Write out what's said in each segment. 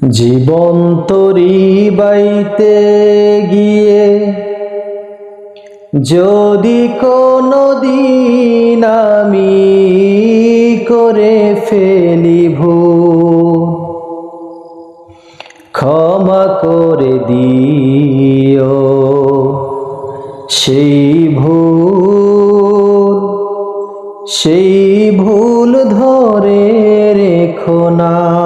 জীবন তরি বাইতে গিয়ে, যদি কোনো দিন আমি করে ফেলি ভুল ক্ষমা করে দিও সেই ভুল সেই ভুল ধরে রেখো না।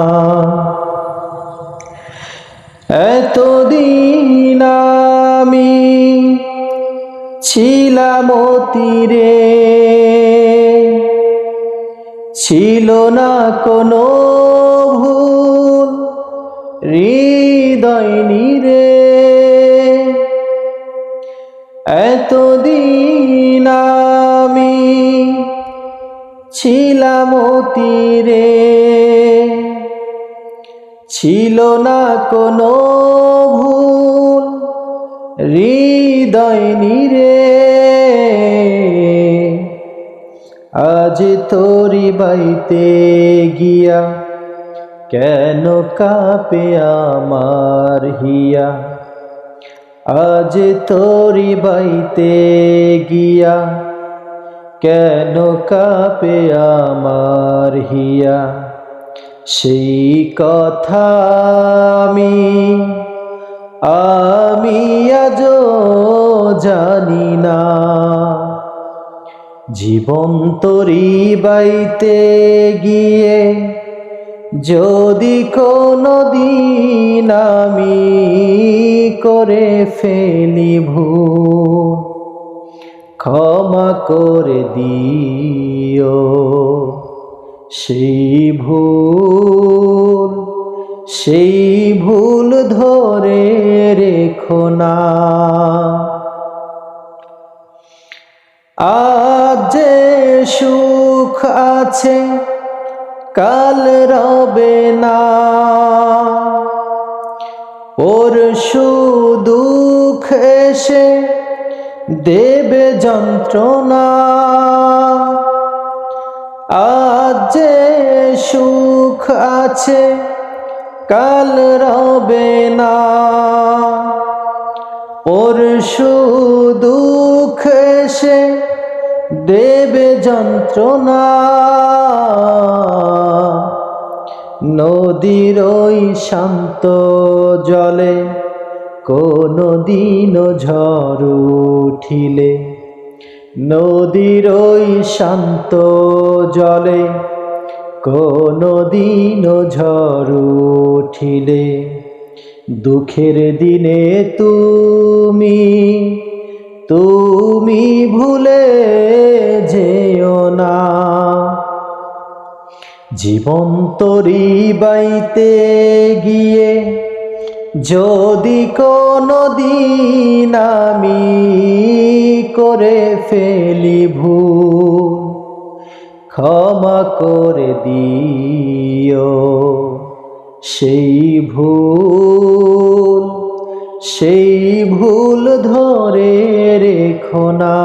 ছিলাম তীরে ছিল না কোনো ভুল, হৃদয় নিরে। এতদিন আমি ছিলাম তীরে ছিল না কোনো ভুল হৃদয় নিরে। আজ তোরি বাইতে গিয়া কেন কাপে আমার হিয়া? আজ তোরি বাইতে গিয়া কেন কাপে আমার হিয়া? সেই কথা আমি আমি জানি না। জীবন তরি বাইতে গিয়ে যদি কোনো দিন আমি করে ফেলি ভুল ক্ষমা করে দিও সেই ভুল সেই ভুল ধরে রেখো না। সুখ আছে, কাল রবে না। পরশু দুঃখ এসে দেবে যন্ত্রণা। আজ যে সুখ আছে, কাল রবে না। পরশু দুঃখ দেবে যন্ত্রণা। নদীর ওই শান্ত জলে কোনো দিন ঝড় উঠিলে। নদীর ওই শান্ত জলে কোনো দিন ঝড় উঠিলে। দুঃখের দিনে তুমি তুমি ভুলে জীবন তরি বাইতে গিয়ে যদি কোনো দিন আমি করে ফেলি ভুল ক্ষমা করে দিও সেই ভুল সেই ভুল ধরে রেখো না।